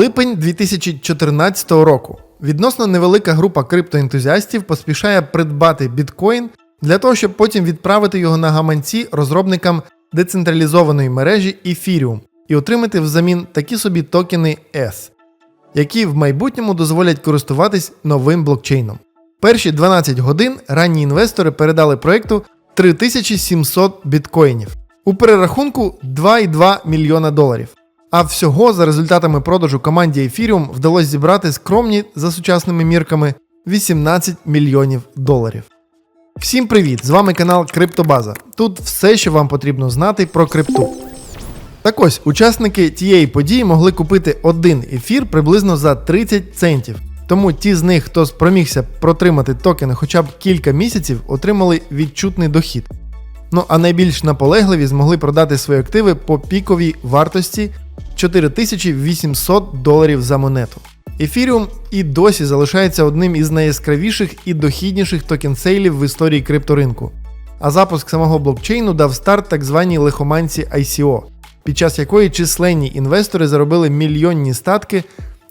Липень 2014 року. Відносно невелика група криптоентузіастів поспішає придбати біткоін для того, щоб потім відправити його на гаманці розробникам децентралізованої мережі Ethereum і отримати взамін такі собі токени S, які в майбутньому дозволять користуватись новим блокчейном. Перші 12 годин ранні інвестори передали проекту 3700 біткоїнів у перерахунку 2,2 мільйона доларів. А всього за результатами продажу команді Ethereum вдалося зібрати скромні за сучасними мірками 18 мільйонів доларів. Всім привіт! З вами канал Криптобаза. Тут все, що вам потрібно знати про крипту. Так ось, учасники тієї події могли купити один ефір приблизно за 30 центів. Тому ті з них, хто спромігся протримати токени хоча б кілька місяців, отримали відчутний дохід. Ну а найбільш наполегливі змогли продати свої активи по піковій вартості 4800 доларів за монету. Ефіріум і досі залишається одним із найяскравіших і дохідніших токен-сейлів в історії крипторинку. А запуск самого блокчейну дав старт так званій лихоманці ICO, під час якої численні інвестори заробили мільйонні статки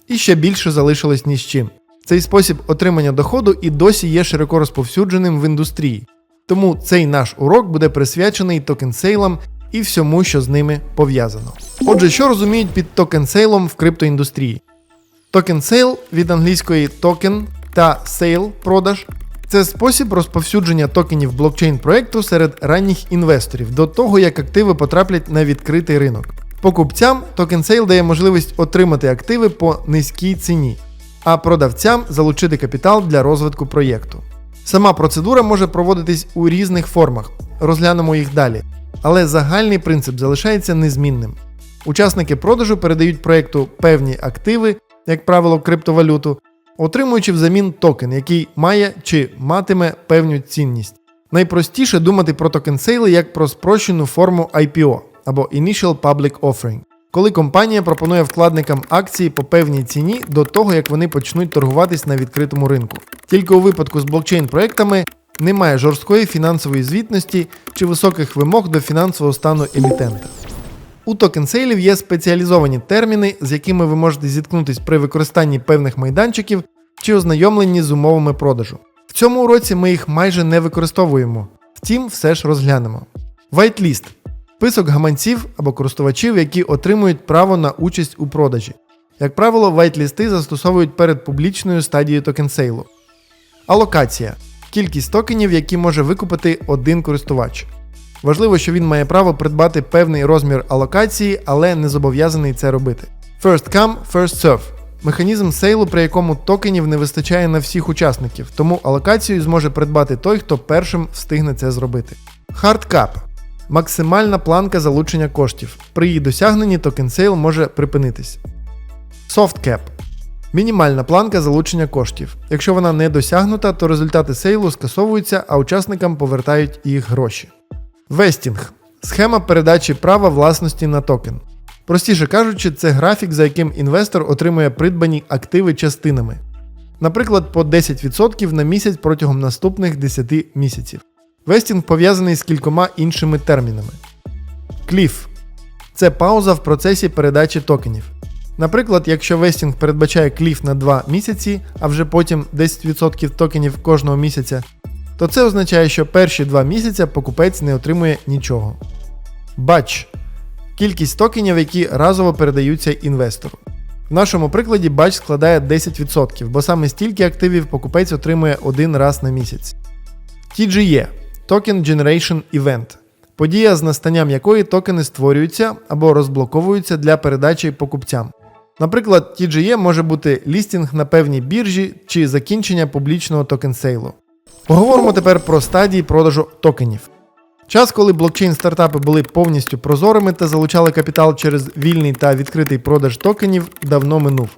і ще більше залишилось ні з чим. Цей спосіб отримання доходу і досі є широко розповсюдженим в індустрії. Тому цей наш урок буде присвячений токен-сейлам і всьому, що з ними пов'язано. Отже, що розуміють під токен-сейлом в криптоіндустрії? Токен сейл від англійської токен та сейл продаж це спосіб розповсюдження токенів блокчейн проекту серед ранніх інвесторів до того, як активи потраплять на відкритий ринок. Покупцям токен сейл дає можливість отримати активи по низькій ціні, а продавцям залучити капітал для розвитку проєкту. Сама процедура може проводитись у різних формах, розглянемо їх далі, але загальний принцип залишається незмінним. Учасники продажу передають проєкту певні активи, як правило, криптовалюту, отримуючи взамін токен, який має чи матиме певну цінність. Найпростіше думати про токен сейли як про спрощену форму IPO або Initial Public Offering, коли компанія пропонує вкладникам акції по певній ціні до того, як вони почнуть торгуватись на відкритому ринку. Тільки у випадку з блокчейн-проектами немає жорсткої фінансової звітності чи високих вимог до фінансового стану емітента. У токенсейлів є спеціалізовані терміни, з якими ви можете зіткнутися при використанні певних майданчиків чи ознайомленні з умовами продажу. В цьому уроці ми їх майже не використовуємо, втім, все ж розглянемо. Whitelist – список гаманців або користувачів, які отримують право на участь у продажі. Як правило, вайтлісти застосовують перед публічною стадією токенсейлу. Алокація кількість токенів, які може викупити один користувач. Важливо, що він має право придбати певний розмір алокації, але не зобов'язаний це робити. First come, first serve механізм сейлу, при якому токенів не вистачає на всіх учасників, тому алокацію зможе придбати той, хто першим встигне це зробити. Hard cap максимальна планка залучення коштів. При її досягненні токен сейл може припинитись. Soft cap мінімальна планка залучення коштів. Якщо вона не досягнута, то результати сейлу скасовуються, а учасникам повертають їх гроші. Вестінг схема передачі права власності на токен. Простіше кажучи, це графік, за яким інвестор отримує придбані активи частинами. Наприклад, по 10% на місяць протягом наступних 10 місяців. Вестінг пов'язаний з кількома іншими термінами. Кліф це пауза в процесі передачі токенів. Наприклад, якщо вестінг передбачає кліф на 2 місяці, а вже потім 10% токенів кожного місяця, то це означає, що перші 2 місяця покупець не отримує нічого. Бач кількість токенів, які разово передаються інвестору. В нашому прикладі бач складає 10%, бо саме стільки активів покупець отримує один раз на місяць. TGE Token Generation Event подія з настанням якої токени створюються або розблоковуються для передачі покупцям. Наприклад, TGE може бути лістінг на певній біржі чи закінчення публічного токен сейлу. Поговоримо тепер про стадії продажу токенів. Час, коли блокчейн-стартапи були повністю прозорими та залучали капітал через вільний та відкритий продаж токенів, давно минув.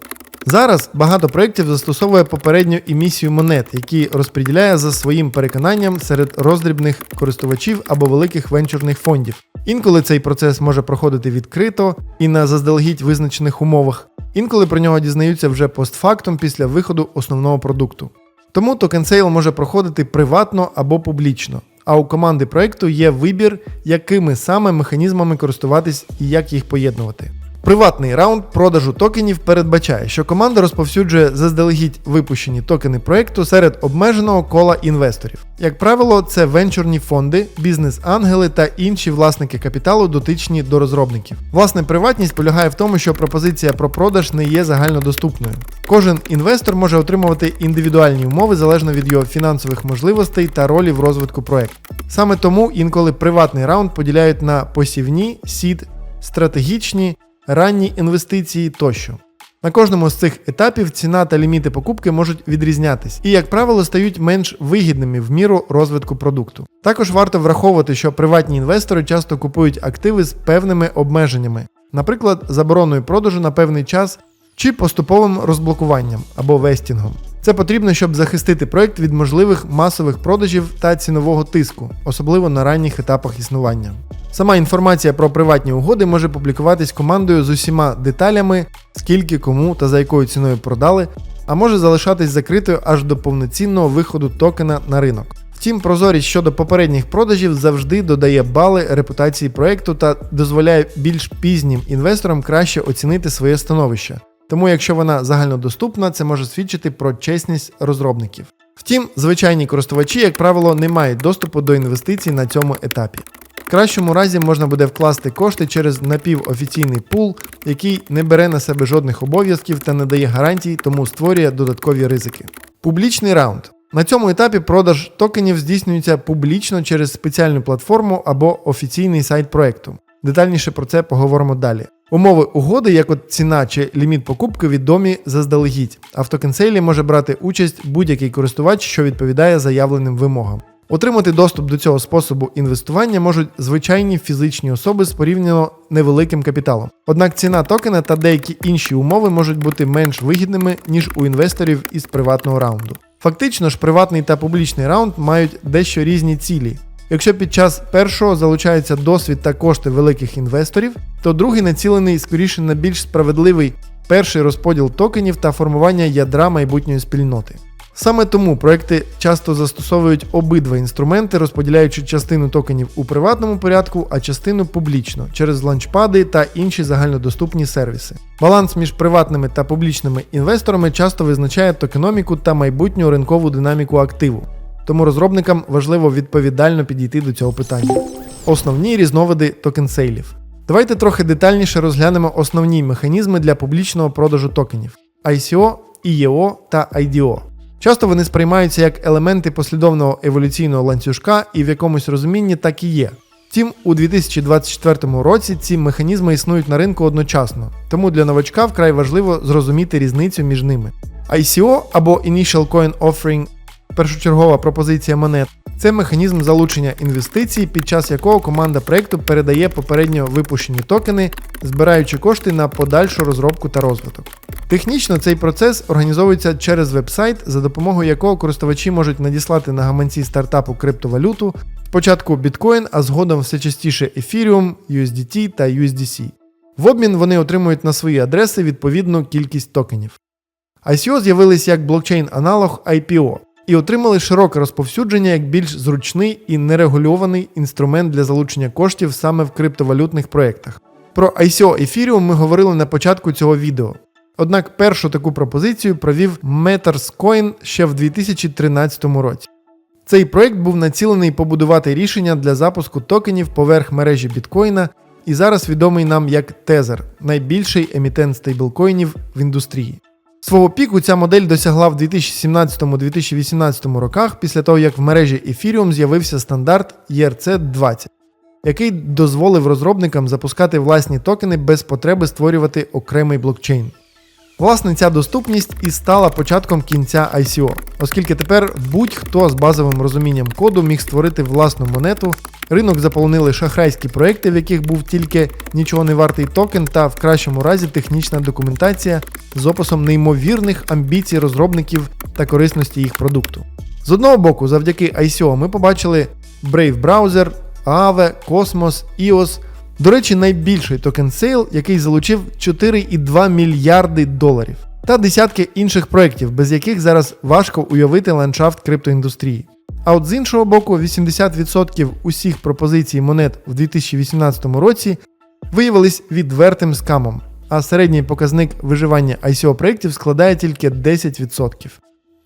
Зараз багато проєктів застосовує попередню емісію монет, які розподіляє за своїм переконанням серед роздрібних користувачів або великих венчурних фондів. Інколи цей процес може проходити відкрито і на заздалегідь визначених умовах, інколи про нього дізнаються вже постфактум після виходу основного продукту. Тому токен сейл може проходити приватно або публічно а у команди проекту є вибір, якими саме механізмами користуватись і як їх поєднувати. Приватний раунд продажу токенів передбачає, що команда розповсюджує заздалегідь випущені токени проекту серед обмеженого кола інвесторів. Як правило, це венчурні фонди, бізнес-ангели та інші власники капіталу, дотичні до розробників. Власне, приватність полягає в тому, що пропозиція про продаж не є загальнодоступною. Кожен інвестор може отримувати індивідуальні умови залежно від його фінансових можливостей та ролі в розвитку проекту. Саме тому інколи приватний раунд поділяють на посівні, сід, стратегічні ранні інвестиції тощо. На кожному з цих етапів ціна та ліміти покупки можуть відрізнятись і, як правило, стають менш вигідними в міру розвитку продукту. Також варто враховувати, що приватні інвестори часто купують активи з певними обмеженнями, наприклад, забороною продажу на певний час чи поступовим розблокуванням або вестінгом. Це потрібно, щоб захистити проект від можливих масових продажів та цінового тиску, особливо на ранніх етапах існування. Сама інформація про приватні угоди може публікуватись командою з усіма деталями, скільки кому та за якою ціною продали, а може залишатись закритою аж до повноцінного виходу токена на ринок. Втім, прозорість щодо попередніх продажів завжди додає бали репутації проекту та дозволяє більш пізнім інвесторам краще оцінити своє становище. Тому, якщо вона загальнодоступна, це може свідчити про чесність розробників. Втім, звичайні користувачі, як правило, не мають доступу до інвестицій на цьому етапі. В кращому разі можна буде вкласти кошти через напівофіційний пул, який не бере на себе жодних обов'язків та не дає гарантій, тому створює додаткові ризики. Публічний раунд. На цьому етапі продаж токенів здійснюється публічно через спеціальну платформу або офіційний сайт проекту. Детальніше про це поговоримо далі. Умови угоди, як от ціна чи ліміт покупки, відомі заздалегідь, а в токенсейлі може брати участь будь-який користувач, що відповідає заявленим вимогам. Отримати доступ до цього способу інвестування можуть звичайні фізичні особи з порівняно невеликим капіталом. Однак ціна токена та деякі інші умови можуть бути менш вигідними, ніж у інвесторів із приватного раунду. Фактично ж, приватний та публічний раунд мають дещо різні цілі. Якщо під час першого залучається досвід та кошти великих інвесторів, то другий націлений скоріше на більш справедливий перший розподіл токенів та формування ядра майбутньої спільноти. Саме тому проекти часто застосовують обидва інструменти, розподіляючи частину токенів у приватному порядку, а частину публічно через ланчпади та інші загальнодоступні сервіси. Баланс між приватними та публічними інвесторами часто визначає токеноміку та майбутню ринкову динаміку активу. Тому розробникам важливо відповідально підійти до цього питання. Основні різновиди токенсейлів. Давайте трохи детальніше розглянемо основні механізми для публічного продажу токенів: ICO, IEO та IDO. Часто вони сприймаються як елементи послідовного еволюційного ланцюжка і в якомусь розумінні так і є. Втім, у 2024 році ці механізми існують на ринку одночасно, тому для новачка вкрай важливо зрозуміти різницю між ними. ICO або Initial Coin Offering першочергова пропозиція монет це механізм залучення інвестицій, під час якого команда проекту передає попередньо випущені токени, збираючи кошти на подальшу розробку та розвиток. Технічно цей процес організовується через веб-сайт, за допомогою якого користувачі можуть надіслати на гаманці стартапу криптовалюту, спочатку біткоін, а згодом все частіше Ethereum, USDT та USDC. В обмін вони отримують на свої адреси відповідну кількість токенів. ICO з'явились як блокчейн-аналог IPO і отримали широке розповсюдження як більш зручний і нерегульований інструмент для залучення коштів саме в криптовалютних проєктах. Про ICO Ethereum ми говорили на початку цього відео. Однак першу таку пропозицію провів Coin ще в 2013 році. Цей проект був націлений побудувати рішення для запуску токенів поверх мережі біткоїна і зараз відомий нам як Tether, найбільший емітент стейблкоїнів в індустрії. Свого піку ця модель досягла в 2017-2018 роках після того, як в мережі Ethereum з'явився стандарт ERC20, який дозволив розробникам запускати власні токени без потреби створювати окремий блокчейн. Власне, ця доступність і стала початком кінця ICO, оскільки тепер будь-хто з базовим розумінням коду міг створити власну монету. Ринок заполонили шахрайські проекти, в яких був тільки нічого не вартий токен, та в кращому разі технічна документація з описом неймовірних амбіцій розробників та корисності їх продукту. З одного боку, завдяки ICO ми побачили Brave Browser, Aave, Cosmos, EOS – до речі, найбільший токен сейл, який залучив 4,2 мільярди доларів, та десятки інших проєктів, без яких зараз важко уявити ландшафт криптоіндустрії. А от з іншого боку, 80% усіх пропозицій монет в 2018 році виявились відвертим скамом. а середній показник виживання ICO проєктів складає тільки 10%.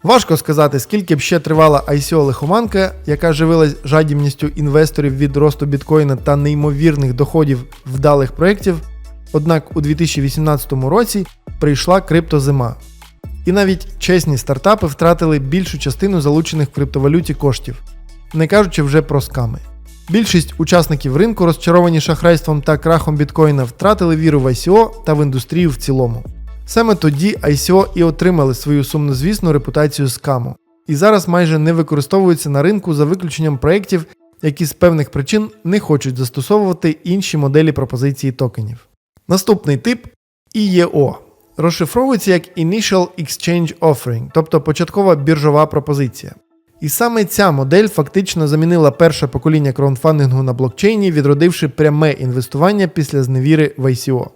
Важко сказати, скільки б ще тривала ICO лихоманка, яка живилась жадібністю інвесторів від росту біткоїна та неймовірних доходів вдалих проєктів. Однак у 2018 році прийшла криптозима. І навіть чесні стартапи втратили більшу частину залучених в криптовалюті коштів, не кажучи вже про сками. Більшість учасників ринку, розчаровані шахрайством та крахом біткоїна, втратили віру в ICO та в індустрію в цілому. Саме тоді ICO і отримали свою сумнозвісну репутацію скаму, і зараз майже не використовуються на ринку за виключенням проєктів, які з певних причин не хочуть застосовувати інші моделі пропозиції токенів. Наступний тип IEO. Розшифровується як Initial Exchange Offering, тобто початкова біржова пропозиція. І саме ця модель фактично замінила перше покоління краудфандингу на блокчейні, відродивши пряме інвестування після зневіри в ICO.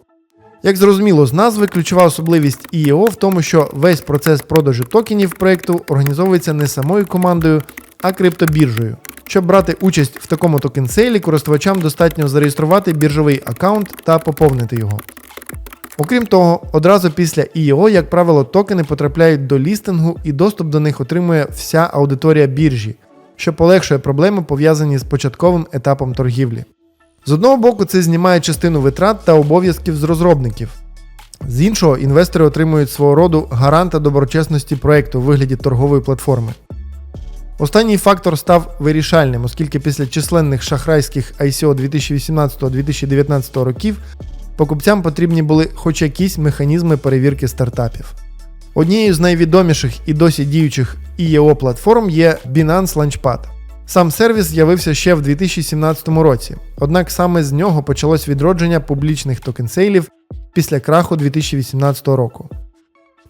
Як зрозуміло з назви, ключова особливість IEO в тому, що весь процес продажу токенів проєкту організовується не самою командою, а криптобіржею. Щоб брати участь в такому токен-сейлі, користувачам достатньо зареєструвати біржовий аккаунт та поповнити його. Окрім того, одразу після IEO, як правило, токени потрапляють до лістингу і доступ до них отримує вся аудиторія біржі, що полегшує проблеми, пов'язані з початковим етапом торгівлі. З одного боку, це знімає частину витрат та обов'язків з розробників. З іншого, інвестори отримують свого роду гаранта доброчесності проєкту у вигляді торгової платформи. Останній фактор став вирішальним, оскільки після численних шахрайських ICO 2018-2019 років покупцям потрібні були хоч якісь механізми перевірки стартапів. Однією з найвідоміших і досі діючих IEO платформ є Binance Launchpad. Сам сервіс з'явився ще в 2017 році, однак саме з нього почалось відродження публічних токенсейлів після краху 2018 року.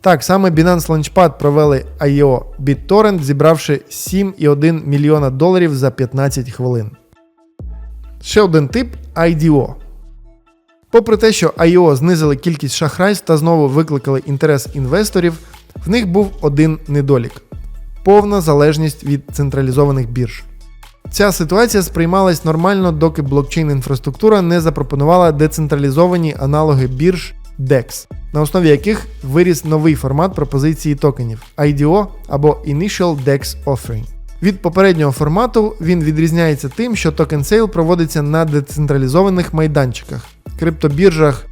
Так, саме Binance Launchpad провели IEO BitTorrent, зібравши 7,1 мільйона доларів за 15 хвилин. Ще один тип IDO. Попри те, що IO знизили кількість шахрайств та знову викликали інтерес інвесторів, в них був один недолік повна залежність від централізованих бірж. Ця ситуація сприймалась нормально, доки блокчейн-інфраструктура не запропонувала децентралізовані аналоги бірж DEX, на основі яких виріс новий формат пропозиції токенів IDO або Initial DEX Offering. Від попереднього формату він відрізняється тим, що токен сейл проводиться на децентралізованих майданчиках, криптобіржах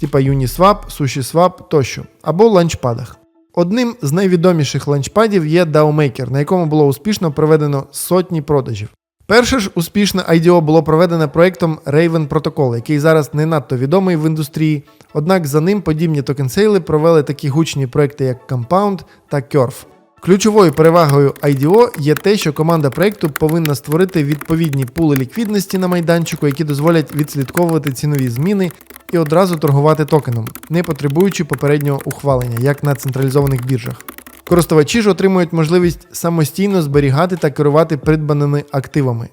типа Uniswap, SushiSwap тощо, або ланчпадах. Одним з найвідоміших ланчпадів є DAOMaker, на якому було успішно проведено сотні продажів. Перше ж успішне IDO було проведене проектом Raven Protocol, який зараз не надто відомий в індустрії, однак за ним подібні токенсейли провели такі гучні проекти, як Compound та Curve. Ключовою перевагою IDO є те, що команда проекту повинна створити відповідні пули ліквідності на майданчику, які дозволять відслідковувати цінові зміни і одразу торгувати токеном, не потребуючи попереднього ухвалення, як на централізованих біржах. Користувачі ж отримують можливість самостійно зберігати та керувати придбаними активами.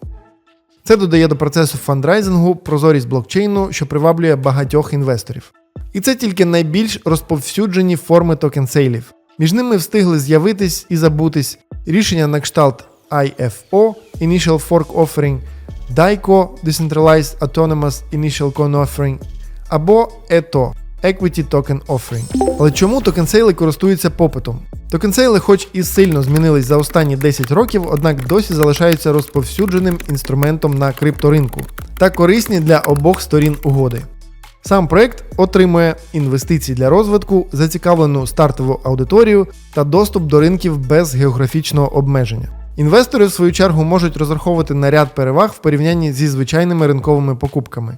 Це додає до процесу фандрайзингу прозорість блокчейну, що приваблює багатьох інвесторів. І це тільки найбільш розповсюджені форми токенсейлів. Між ними встигли з'явитись і забутись рішення на кшталт IFO Initial Fork Offering, DAICO Decentralized Autonomous Initial Coin Offering або ETO Equity Token Offering. Але чому токенсейли користуються попитом? Токенсейли, хоч і сильно змінились за останні 10 років, однак досі залишаються розповсюдженим інструментом на крипторинку та корисні для обох сторін угоди. Сам проект отримує інвестиції для розвитку, зацікавлену стартову аудиторію та доступ до ринків без географічного обмеження. Інвестори, в свою чергу, можуть розраховувати на ряд переваг в порівнянні зі звичайними ринковими покупками,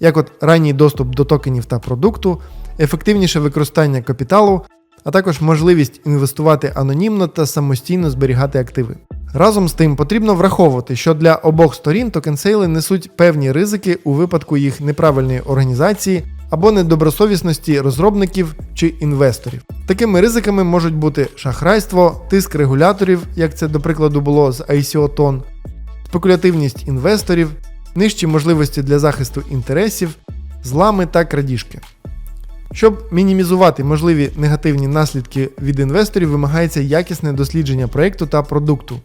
як от ранній доступ до токенів та продукту, ефективніше використання капіталу, а також можливість інвестувати анонімно та самостійно зберігати активи. Разом з тим потрібно враховувати, що для обох сторін токенсейли несуть певні ризики у випадку їх неправильної організації або недобросовісності розробників чи інвесторів. Такими ризиками можуть бути шахрайство, тиск регуляторів, як це до прикладу було з ICO TON, спекулятивність інвесторів, нижчі можливості для захисту інтересів, злами та крадіжки. Щоб мінімізувати можливі негативні наслідки від інвесторів, вимагається якісне дослідження проєкту та продукту.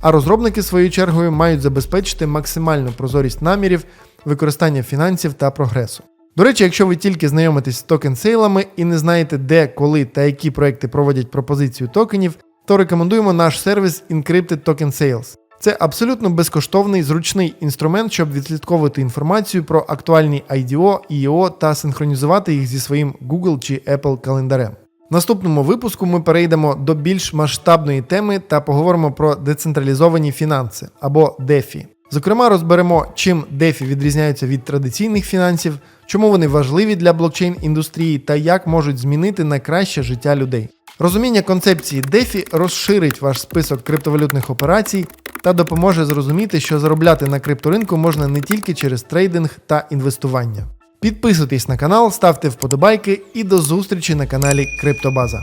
А розробники своєю чергою мають забезпечити максимальну прозорість намірів, використання фінансів та прогресу. До речі, якщо ви тільки знайомитесь з токен-сейлами і не знаєте, де, коли та які проекти проводять пропозицію токенів, то рекомендуємо наш сервіс Encrypted Token Sales. Це абсолютно безкоштовний зручний інструмент, щоб відслідковувати інформацію про актуальні IDO, EO та синхронізувати їх зі своїм Google чи Apple календарем. В наступному випуску ми перейдемо до більш масштабної теми та поговоримо про децентралізовані фінанси або DeFi. Зокрема, розберемо, чим DeFi відрізняються від традиційних фінансів, чому вони важливі для блокчейн індустрії та як можуть змінити на краще життя людей. Розуміння концепції DeFi розширить ваш список криптовалютних операцій та допоможе зрозуміти, що заробляти на крипторинку можна не тільки через трейдинг та інвестування. Підписуйтесь на канал, ставте вподобайки і до зустрічі на каналі Криптобаза.